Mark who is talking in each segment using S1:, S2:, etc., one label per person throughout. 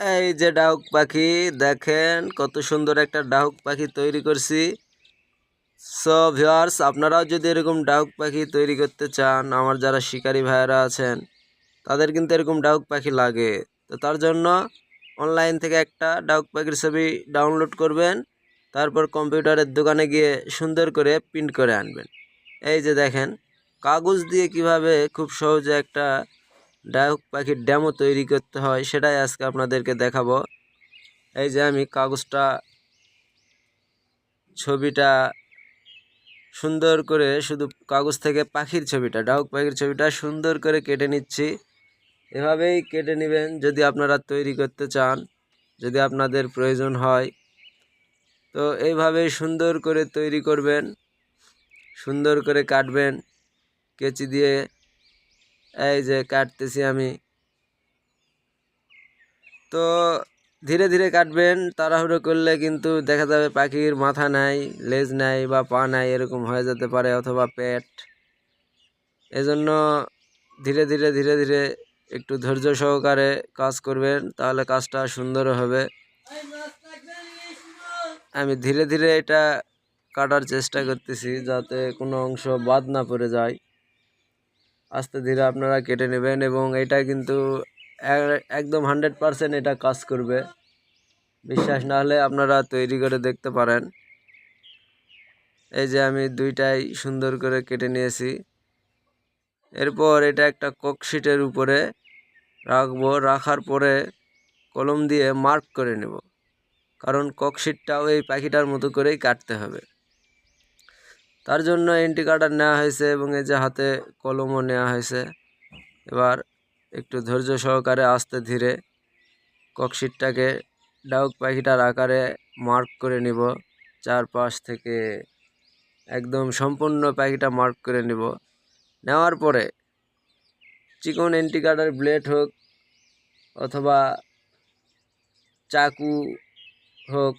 S1: এই যে ডাহুক পাখি, দেখেন কত সুন্দর একটা ডাহুক পাখি তৈরি করছি। সো ভিওয়ার্স আপনারাও যদি এরকম ডাহুক পাখি তৈরি করতে চান, আমার যারা শিকারী ভাইয়েরা আছেন, তাদের কিন্তু এরকম ডাহুক পাখি লাগে। তো তার জন্য অনলাইন থেকে একটা ডাহুক পাখির ছবি ডাউনলোড করবেন, তারপর কম্পিউটারের দোকানে গিয়ে সুন্দর করে প্রিন্ট করে আনবেন। এই যে দেখেন, কাগজ দিয়ে কীভাবে খুব সহজে একটা ডাহুক পাখির ড্যামও তৈরি করতে হয়, সেটাই আজকে আপনাদেরকে দেখাবো। এই যে আমি কাগজটা, ছবিটা সুন্দর করে শুধু কাগজ থেকে পাখির ছবিটা ডাহুক পাখির ছবিটা সুন্দর করে কেটে নিচ্ছি। এভাবেই কেটে নেবেন যদি আপনারা তৈরি করতে চান, যদি আপনাদের প্রয়োজন হয়। তো এইভাবেই সুন্দর করে তৈরি করবেন, সুন্দর করে কাটবেন, কেচি দিয়ে এই যে কাটতেছি আমি। তো ধীরে ধীরে কাটবেন, তাড়াহুড়ো করলে কিন্তু দেখা যাবে পাখির মাথা নাই, লেজ নাই বা পা নাই, এরকম হয়ে যেতে পারে অথবা পেট। এজন্য ধীরে ধীরে ধীরে ধীরে একটু ধৈর্য সহকারে কাজ করবেন, তাহলে কাজটা সুন্দর হবে। আমি ধীরে ধীরে এটা কাটার চেষ্টা করতেছি যাতে কোনো অংশ বাদ না পড়ে যায়। আস্তে ধীরে আপনারা কেটে নেবেন এবং এটা কিন্তু একদম হান্ড্রেড পারসেন্ট এটা কাজ করবে। বিশ্বাস না হলে আপনারা তৈরি করে দেখতে পারেন। এই যে আমি দুইটাই সুন্দর করে কেটে নিয়েছি। এরপর এটা একটা ককশিটের উপরে রাখব। রাখার পরে কলম দিয়ে মার্ক করে নেব। কারণ ককশিটটাও এই পাখিটার মতো করেই কাটতে হবে। তার জন্য এন্টি কাটার নেওয়া হয়েছে এবং এই যে হাতে কলমও নেওয়া হয়েছে। এবার একটু ধৈর্য সহকারে আস্তে ধীরে ককশিটটাকে ডাউক পাখিটার আকারে মার্ক করে নিব। চারপাশ থেকে একদম সম্পূর্ণ পাখিটা মার্ক করে নিব। নেওয়ার পরে চিকন এন্টি কাটার ব্লেড হোক অথবা চাকু হোক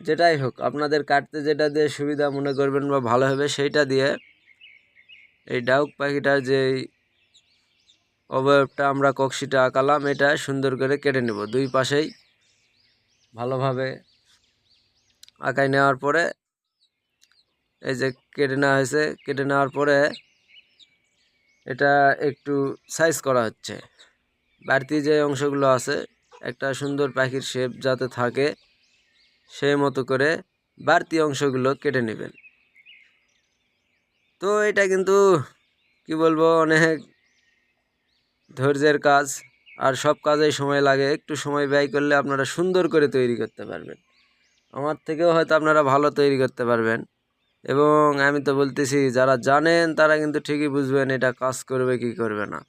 S1: যেটাই হোক, আপনাদের কাটতে যেটা দিয়ে সুবিধা মনে করবেন বা ভালো হবে সেইটা দিয়ে এই ডাউক পাখিটার যে অবয়বটা আমরা কক্সিটা আঁকালাম, এটা সুন্দর করে কেটে নেব। দুই পাশেই ভালোভাবে আঁকাই নেওয়ার পরে এই যে কেটে নেওয়া হয়েছে, কেটে নেওয়ার পরে এটা একটু সাইজ করা হচ্ছে। বাড়তি যে অংশগুলো আছে, একটা সুন্দর পাখির শেপ যাতে থাকে সেই মতো করে বাড়তি অংশগুলো কেটে নেবেন। তো এটা কিন্তু, কি বলব, অনেক ধৈর্যের কাজ। আর সব কাজেই সময় লাগে। একটু সময় ব্যয় করলে আপনারা সুন্দর করে তৈরি করতে পারবেন। আমার থেকেও হয়তো আপনারা ভালো তৈরি করতে পারবেন। এবং আমি তো বলতেছি, যারা জানেন তারা কিন্তু ঠিকই বুঝবেন এটা কাজ করবে কি করবে না।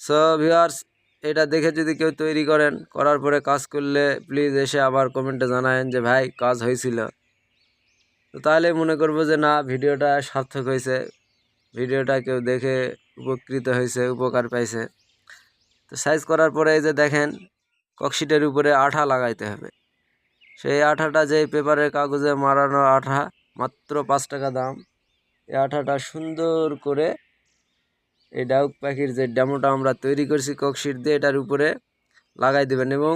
S1: সো ভিউয়ার্স এটা দেখে যদি কেউ তৈরি করেন, করার পরে কাজ করলে প্লিজ এসে আবার কমেন্টে জানায়েন যে, ভাই, কাজ হয়েছিল। তো তাহলে মনে করব যে, না, ভিডিওটা সার্থক হয়েছে। ভিডিওটা কেউ দেখে উপকৃত হয়েছে, উপকার পাইছে। তো সাইজ করার পরে এই যে দেখেন ককশিটের উপরে আঠা লাগাইতে হবে। সেই আঠাটা যে পেপারের কাগজে মারানো আঠা, মাত্র পাঁচ টাকা দাম। এই আঠাটা সুন্দর করে এই ডাউক পাখির যে ডেমোটা আমরা তৈরি করছি ককশিট দিয়ে, এটার উপরে লাগাই দেবেন এবং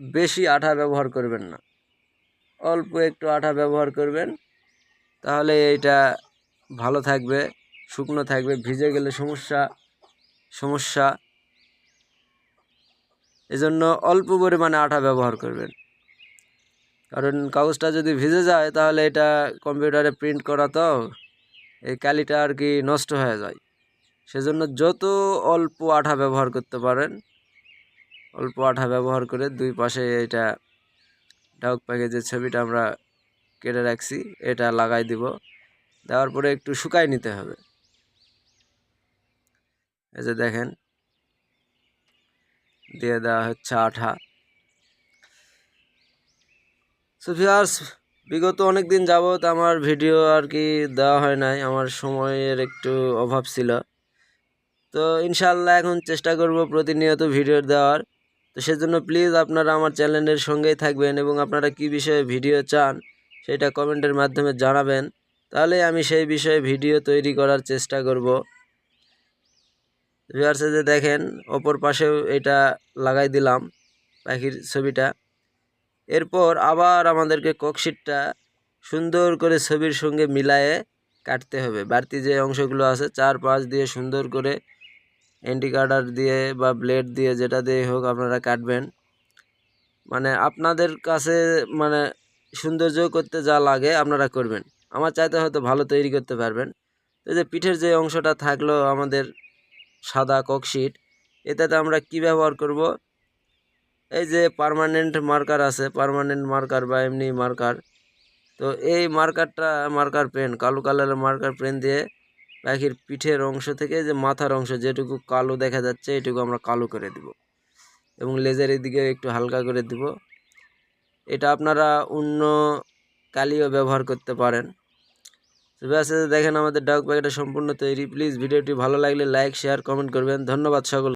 S1: বেশি আঠা ব্যবহার করবেন না। অল্প একটু আঠা ব্যবহার করবেন, তাহলে এইটা ভালো থাকবে, শুকনো থাকবে, ভিজে গেলে সমস্যা সমস্যা। এজন্য অল্প পরিমাণে আঠা ব্যবহার করবেন। কারণ কাগজটা যদি ভিজে যায়, তাহলে এটা কম্পিউটারে প্রিন্ট করা তো, এই কালিটা আর কি নষ্ট হয়ে যায়। সেজন্য যত অল্প আঠা ব্যবহার করতে পারেন, অল্প আঠা ব্যবহার করে দুই পাশে এটা ডাউক পাখি যে ছবিটা আমরা কেটে রাখছি, এটা লাগাই দিব। দেওয়ার পরে একটু শুকাই নিতে হবে। এই যে দেখেন, দিয়ে দেওয়া হচ্ছে আঠা। সুফিয়ার্স বিগত অনেক দিন যাবৎ আমার ভিডিও আর কি দেওয়া হয় নাই, আমার সময়ের একটু অভাব ছিল। তো ইনশাল্লাহ এখন চেষ্টা করব প্রতিনিয়ত ভিডিও দেওয়ার। তো সেজন্য প্লিজ আপনারা আমার চ্যানেলের সঙ্গেই থাকবেন এবং আপনারা কি বিষয়ে ভিডিও চান সেটা কমেন্টের মাধ্যমে জানাবেন। তাহলে আমি সেই বিষয়ে ভিডিও তৈরি করার চেষ্টা করব। ভিউয়ার্সে যে দেখেন, অপর পাশেও এটা লাগাই দিলাম পাখির ছবিটা। এরপর আবার আমাদেরকে ককশিটটা সুন্দর করে ছবির সঙ্গে মিলায়ে কাটতে হবে। বাড়তি যে অংশগুলো আছে চার পাঁচ দিয়ে সুন্দর করে অ্যান্টি কাটার দিয়ে বা ব্লেড দিয়ে যেটা দিয়ে হোক আপনারা কাটবেন। মানে আপনাদের কাছে মানে সৌন্দর্য করতে যা লাগে আপনারা করবেন। আমার চাইতে হয়তো ভালো তৈরি করতে পারবেন। এই যে পিঠের যে অংশটা থাকল আমাদের সাদা ককশিট এটাতে আমরা কি ব্যবহার করব? এই যে পার্মানেন্ট মার্কার আছে পার্মানেন্ট মার্কার বা এমনি মার্কার তো এই মার্কারটা মার্কার পেন কালো কালারের মার্কার পেন দিয়ে পাখির পিঠের অংশ থেকে যে মাথার অংশ যেটুকু কালো দেখা যাচ্ছে, এটুকু আমরা কালো করে দিব। এবং লেজারের দিকে একটু হালকা করে দিব। এটা আপনারা অন্য কালিও ব্যবহার করতে পারেন। তবে আসে দেখেন আমাদের ডাক প্যাকেটটা সম্পূর্ণ তৈরি। প্লিজ ভিডিওটি ভালো লাগলে লাইক শেয়ার কমেন্ট করবেন। ধন্যবাদ সকল